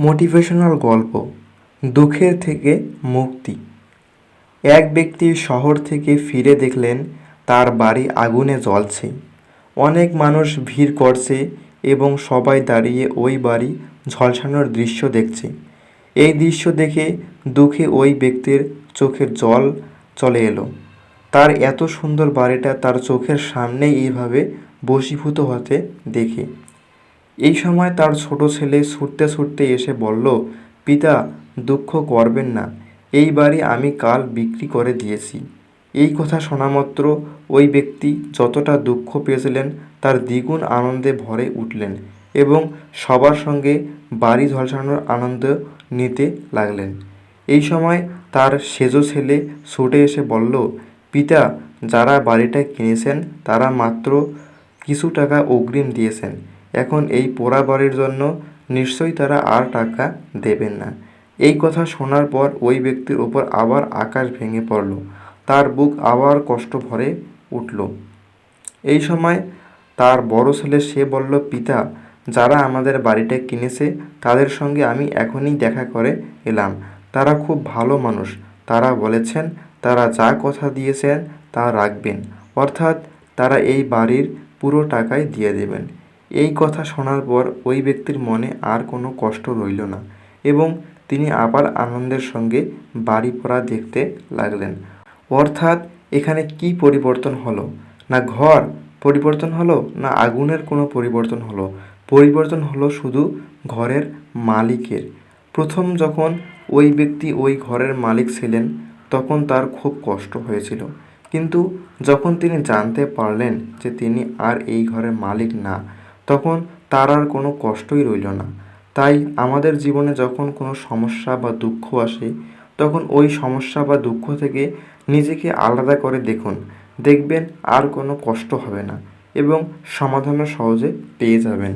Motivational গল্প, দুঃখের থেকে মুক্তি। এক ব্যক্তি শহর থেকে ফিরে দেখলেন, তার বাড়ি আগুনে জ্বলছে। অনেক মানুষ ভিড় করছে এবং সবাই দাঁড়িয়ে ওই বাড়ি ঝলসানোর দৃশ্য দেখছে। এই দৃশ্য দেখে দুঃখে ওই ব্যক্তির চোখের জল চলে এলো। তার এত সুন্দর বাড়িটা তার চোখের সামনেই এইভাবে বশীভূত হতে দেখে। এই সময় তার ছোট ছেলে ছুটতে ছুটতে এসে বলল, পিতা, দুঃখ করবেন না, এই বাড়ি আমি কাল বিক্রি করে দিয়েছি। এই কথা শোনামাত্র ওই ব্যক্তি যতটা দুঃখ পেয়েছিলেন, তার দ্বিগুণ আনন্দে ভরে উঠলেন এবং সবার সঙ্গে বাড়ি ঝলসানোর আনন্দ নিতে লাগলেন। এই সময় তার সেজো ছেলে ছুটে এসে বলল, পিতা, যারা বাড়িটা কিনেছেন, তারা মাত্র কিছু টাকা অগ্রিম দিয়েছেন। এখন এই পোড়া বাড়ির জন্য নিশ্চয়ই তারা আর টাকা দেবেন না। এই কথা শোনার পর ওই ব্যক্তির ওপর আবার আকাশ ভেঙে পড়ল। তার বুক আবার কষ্ট ভরে উঠল। এই সময় তার বড় ছেলে সে বলল, পিতা, যারা আমাদের বাড়িটা কিনেছে, তাদের সঙ্গে আমি এখনই দেখা করে এলাম। তারা খুব ভালো মানুষ। তারা বলেছেন, তারা যা কথা দিয়েছেন তা রাখবেন। অর্থাৎ তারা এই বাড়ির পুরো টাকাই দিয়ে দেবেন। এই কথা শোনার পর ওই ব্যক্তির মনে আর কোনো কষ্ট রইল না এবং তিনি আবার আনন্দের সঙ্গে বাড়ি পড়া দেখতে লাগলেন। অর্থাৎ এখানে কি পরিবর্তন হলো? না ঘর পরিবর্তন হলো? না আগুনের কোনো পরিবর্তন হলো? পরিবর্তন হলো শুধু ঘরের মালিকের। প্রথম যখন ওই ব্যক্তি ওই ঘরের মালিক ছিলেন, তখন তার খুব কষ্ট হয়েছিল। কিন্তু যখন তিনি জানতে পারলেন যে তিনি আর এই ঘরের মালিক না তখন তার আর কোনো কষ্টই রইল না। তাই আমাদের জীবনে যখন কোনো সমস্যা বা দুঃখ আসে, তখন ওই সমস্যা বা দুঃখ থেকে নিজেকে আলাদা করে দেখুন। দেখবেন আর কোনো কষ্ট হবে না এবং সমাধানও সহজে পেয়ে যাবেন।